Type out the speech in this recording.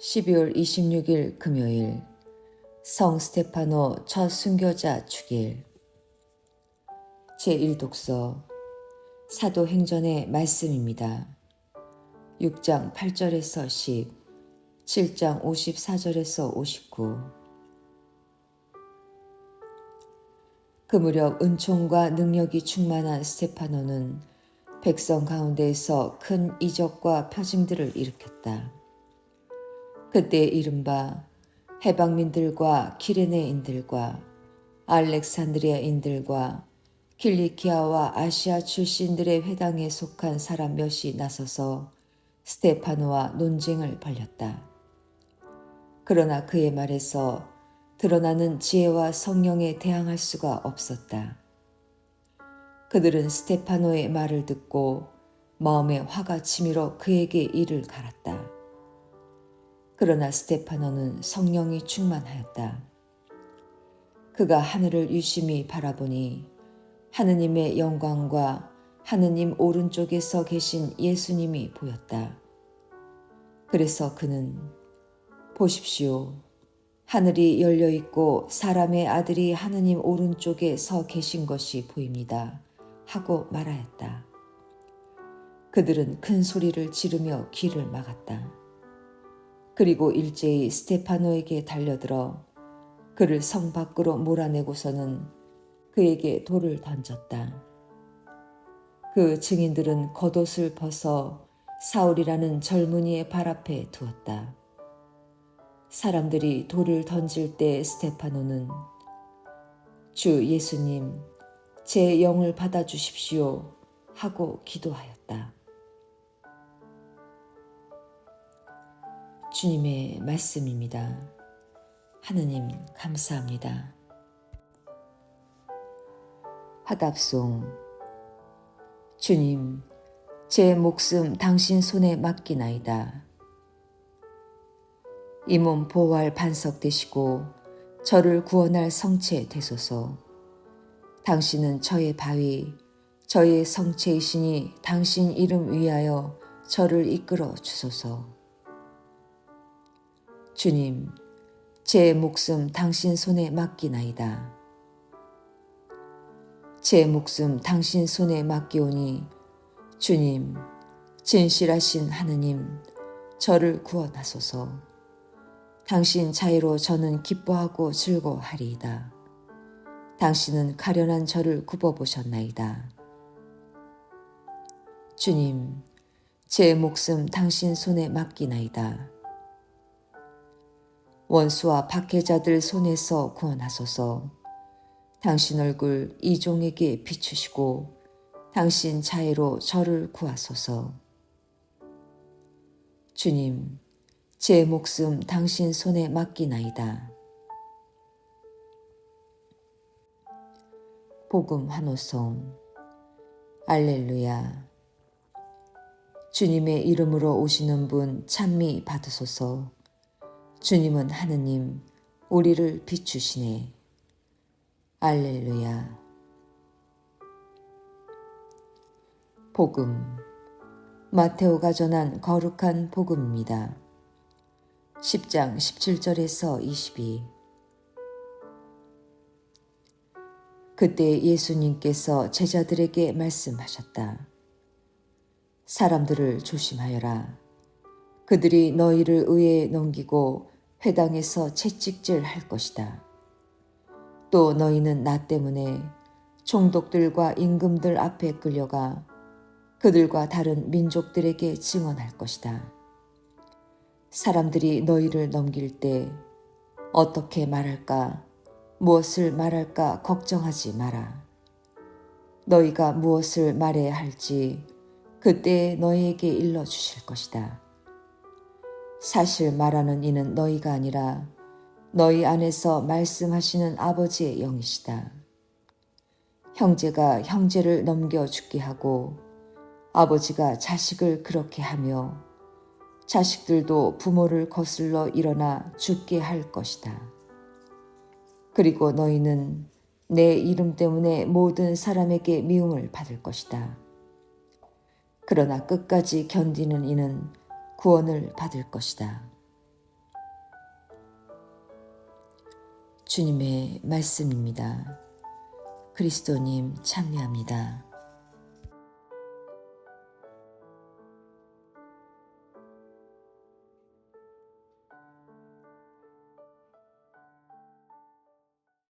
12월 26일 금요일 성 스테파노 첫 순교자 축일 제1독서 사도행전의 말씀입니다. 6장 8절에서 10, 7장 54절에서 59. 그 무렵 은총과 능력이 충만한 스테파노는 백성 가운데에서 큰 이적과 표징들을 일으켰다. 그때 이른바 해방민들과 키레네인들과 알렉산드리아인들과 킬리키아와 아시아 출신들의 회당에 속한 사람 몇이 나서서 스테파노와 논쟁을 벌였다. 그러나 그의 말에서 드러나는 지혜와 성령에 대항할 수가 없었다. 그들은 스테파노의 말을 듣고 마음에 화가 치밀어 그에게 이를 갈았다. 그러나 스테파노는 성령이 충만하였다. 그가 하늘을 유심히 바라보니 하느님의 영광과 하느님 오른쪽에 서 계신 예수님이 보였다. 그래서 그는 보십시오. 하늘이 열려 있고 사람의 아들이 하느님 오른쪽에 서 계신 것이 보입니다. 하고 말하였다. 그들은 큰 소리를 지르며 길을 막았다. 그리고 일제히 스테파노에게 달려들어 그를 성 밖으로 몰아내고서는 그에게 돌을 던졌다. 그 증인들은 겉옷을 벗어 사울이라는 젊은이의 발 앞에 두었다. 사람들이 돌을 던질 때 스테파노는 주 예수님, 제 영을 받아주십시오 하고 기도하였다. 주님의 말씀입니다. 하느님 감사합니다. 하답송 주님 제 목숨 당신 손에 맡기나이다. 이 몸 보호할 반석 되시고 저를 구원할 성체 되소서. 당신은 저의 바위, 저의 성체이시니 당신 이름 위하여 저를 이끌어 주소서. 주님, 제 목숨 당신 손에 맡기나이다. 제 목숨 당신 손에 맡기오니 주님, 진실하신 하느님, 저를 구원하소서. 당신 자유로 저는 기뻐하고 즐거워하리이다. 당신은 가련한 저를 굽어보셨나이다. 주님, 제 목숨 당신 손에 맡기나이다. 원수와 박해자들 손에서 구원하소서. 당신 얼굴 이 종에게 비추시고 당신 자애로 저를 구하소서. 주님, 제 목숨 당신 손에 맡기나이다. 복음 한호성 알렐루야 주님의 이름으로 오시는 분 찬미 받으소서. 주님은 하느님, 우리를 비추시네. 알렐루야. 복음. 마테오가 전한 거룩한 복음입니다. 10장 17절에서 22. 그때 예수님께서 제자들에게 말씀하셨다. 사람들을 조심하여라. 그들이 너희를 의에 넘기고 회당에서 채찍질 할 것이다. 또 너희는 나 때문에 총독들과 임금들 앞에 끌려가 그들과 다른 민족들에게 증언할 것이다. 사람들이 너희를 넘길 때 어떻게 말할까, 무엇을 말할까 걱정하지 마라. 너희가 무엇을 말해야 할지 그때 너희에게 일러 주실 것이다. 사실 말하는 이는 너희가 아니라 너희 안에서 말씀하시는 아버지의 영이시다. 형제가 형제를 넘겨 죽게 하고 아버지가 자식을 그렇게 하며 자식들도 부모를 거슬러 일어나 죽게 할 것이다. 그리고 너희는 내 이름 때문에 모든 사람에게 미움을 받을 것이다. 그러나 끝까지 견디는 이는 구원을 받을 것이다. 주님의 말씀입니다. 그리스도님 참여합니다.